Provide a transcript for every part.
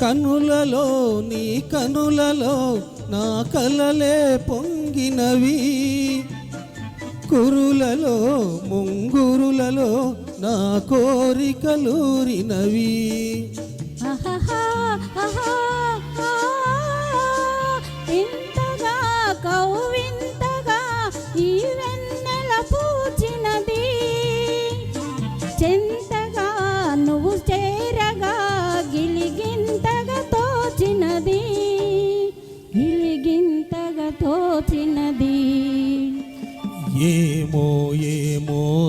కనులలో నీ కనులలో నా కలలే పొంగినవి. కురులలో ముంగురులలో నా కోరికలూరినవి ఇంతగా కౌవింతగా ఈ వెన్నెల పూచినది. చెంతగా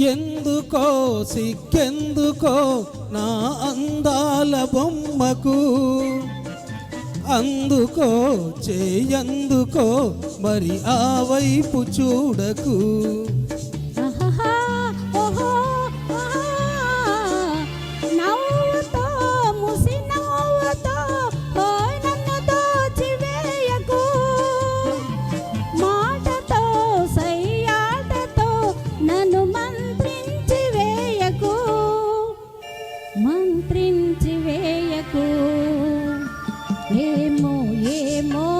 ఎందుకో సిగ్గెందుకో నా అందాల బొమ్మకు? అందుకో చేయందుకో మరి ఆ వైపు చూడకు. えも